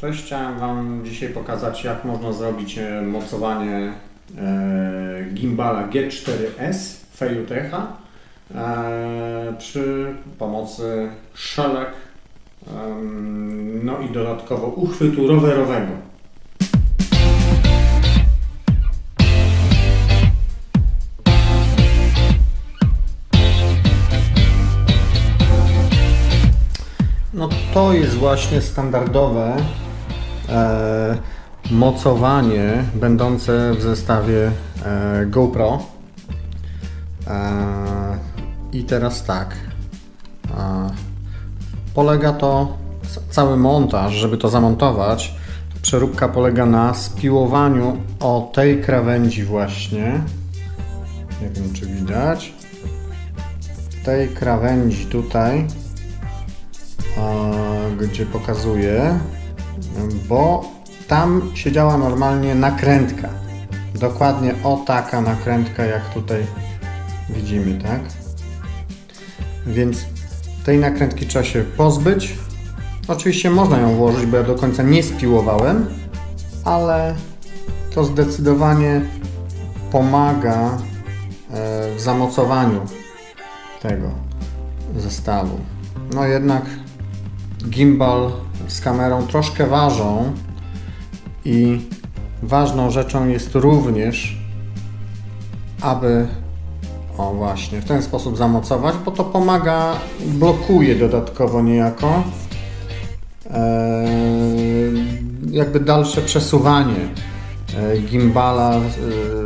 Cześć, chciałem Wam dzisiaj pokazać jak można zrobić e, mocowanie e, gimbala G4S Fejutecha e, przy pomocy szelek no i dodatkowo uchwytu rowerowego. No to jest właśnie standardowe mocowanie będące w zestawie e, GoPro. E, I teraz tak. E, polega to, cały montaż, żeby to zamontować, przeróbka polega na spiłowaniu o tej krawędzi właśnie. Nie wiem czy widać. Tej krawędzi tutaj e, gdzie pokazuję, bo tam siedziała normalnie nakrętka. Dokładnie o taka nakrętka, jak tutaj widzimy, tak? Więc tej nakrętki trzeba się pozbyć. Oczywiście można ją włożyć, bo ja do końca nie spiłowałem, ale to zdecydowanie pomaga e, w zamocowaniu tego zestawu. No jednak gimbal z kamerą troszkę ważą i ważną rzeczą jest również, aby o właśnie w ten sposób zamocować, bo to pomaga, blokuje dodatkowo niejako eee, jakby dalsze przesuwanie e, gimbala e,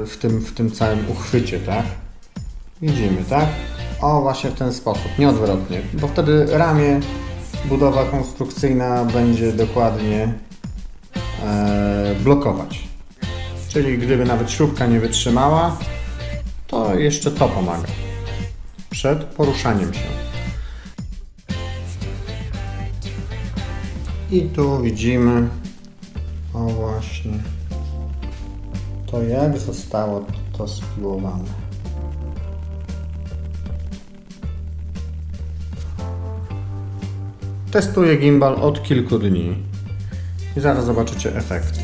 w tym, w tym całym uchwycie, tak? Widzimy, tak? O, właśnie w ten sposób, nie odwrotnie, bo wtedy ramię budowa konstrukcyjna będzie dokładnie e, blokować. Czyli gdyby nawet śrubka nie wytrzymała, to jeszcze to pomaga przed poruszaniem się. I tu widzimy, o właśnie, to jak zostało to spiłowane. Testuję gimbal od kilku dni i zaraz zobaczycie efekty.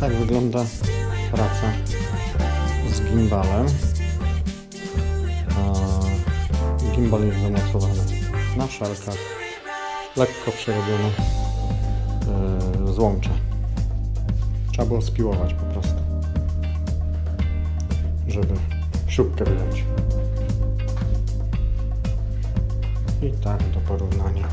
Tak wygląda praca z gimbalem. Gimbal jest zamocowany na szelkach, lekko przerobione złącze. Trzeba było spiłować po prostu, żeby śrubkę wyjąć. I tak do porównania.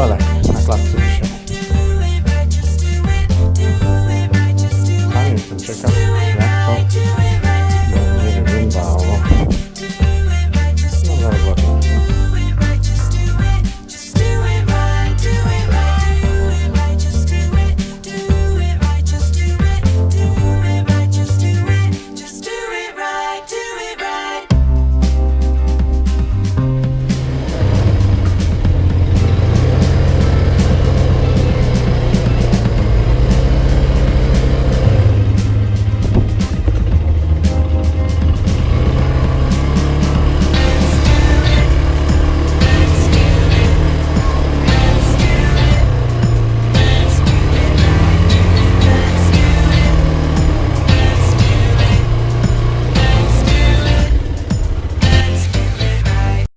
Z